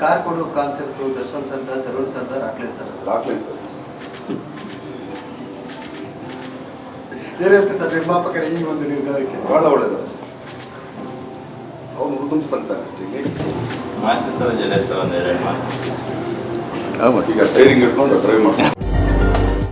Car ಕೊಡೋ concept Darshan Sardar Tarun Sardar Rockline sir Rockline sir. ಏನ್ ಹೇಳ್ತೀರಿ sir ನಿರ್ಮಾಪಕರ ಈ ಒಂದು ನಿರ್ಧಾರಕ್ಕೆ. ಬಹಳ ಒಳ್ಳೇದು. ಅವನು ಸರ್ ಜಡೆ ಸರ್ ಒಂದು ಎರಡು ಮಾತು ಈಗ ಸ್ಟೈರಿಂಗ್ ಇಟ್ಕೊಂಡು ಡ್ರೈವ್ ಮಾಡ್ತಾನೆ.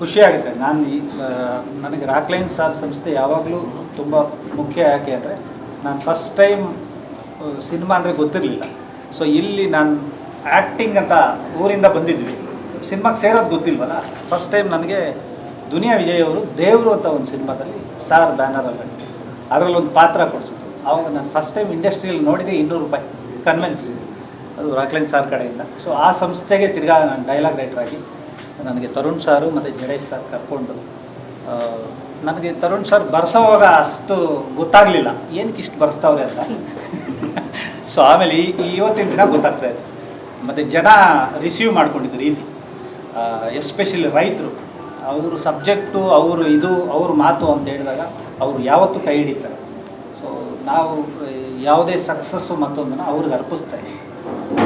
ಖುಷಿ ಆಗುತ್ತೆ ನಾನು ಈ ನನಗೆ ರಾಕ್ಲೈನ್ ಸಾರ್ ಸಂಸ್ಥೆ ಯಾವಾಗಲೂ ತುಂಬ ಮುಖ್ಯ ಯಾಕೆ ಅಂದರೆ, ನಾನು ಫಸ್ಟ್ ಟೈಮ್ ಸಿನಿಮಾ ಅಂದರೆ ಗೊತ್ತಿರಲಿಲ್ಲ. ಸೊ ಇಲ್ಲಿ ನಾನು ಆ್ಯಕ್ಟಿಂಗ್ ಅಂತ ಊರಿಂದ ಬಂದಿದ್ವಿ. ಸಿನಿಮಾಗೆ ಸೇರೋದು ಗೊತ್ತಿಲ್ವಲ್ಲ? ಫಸ್ಟ್ ಟೈಮ್ ನನಗೆ ದುನಿಯಾ ವಿಜಯ್ ಅವರು ದೇವರು ಅಂತ ಒಂದು ಸಿನಿಮಾದಲ್ಲಿ ಸಾರ್ ಬ್ಯಾನರಲ್ಲಿ ಅದರಲ್ಲಿ ಒಂದು ಪಾತ್ರ ಕೊಡಿಸಿದ್ರು. ಆವಾಗ ನಾನು ಫಸ್ಟ್ ಟೈಮ್ ಇಂಡಸ್ಟ್ರಿಯಲ್ಲಿ ನೋಡಿದೆ ಇನ್ನೂರು ರೂಪಾಯಿ ಕನ್ವೆನ್ಸ್ ಅದು ರಾಕ್ಲೈನ್ ಸಾರ್ ಕಡೆಯಿಂದ. ಸೊ ಆ ಸಂಸ್ಥೆಗೆ ತಿರ್ಗಾ ನಾನು ಡೈಲಾಗ್ ರೈಟರ್ ಆಗಿ ನನಗೆ ತರುಣ್ ಸಾರು ಮತ್ತು ಜಡೇಶ್ ಸರ್ ಕರ್ಕೊಂಡು ನನಗೆ ತರುಣ್ ಸರ್ ಬರ್ಸೋವಾಗ ಅಷ್ಟು ಗೊತ್ತಾಗಲಿಲ್ಲ. ಏನಕ್ಕೆ ಇಷ್ಟು ಬರ್ಸ್ತಾವ್ರೆ ಅಂತ. ಸೊ ಆಮೇಲೆ ಈ ಇವತ್ತಿನ ದಿನ ಗೊತ್ತಾಗ್ತಾ ಇದೆ. ಮತ್ತು ಜನ ರಿಸೀವ್ ಮಾಡ್ಕೊಂಡಿದ್ರು ಇಲ್ಲಿ. ಎಸ್ಪೆಷಲಿ ರೈತರು. ಅವರು ಸಬ್ಜೆಕ್ಟು ಅವರು ಇದು, ಅವ್ರ ಮಾತು ಅಂತ ಹೇಳಿದಾಗ ಅವರು ಯಾವತ್ತೂ ಕೈ ಹಿಡಿತಾರೆ. ಸೊ ನಾವು, ಯಾವುದೇ ಸಕ್ಸಸ್ಸು ಮತ್ತೊಂದನ್ನು ಅವ್ರಿಗೆ ಅರ್ಪಿಸ್ತಾ ಇದ್ದೀವಿ.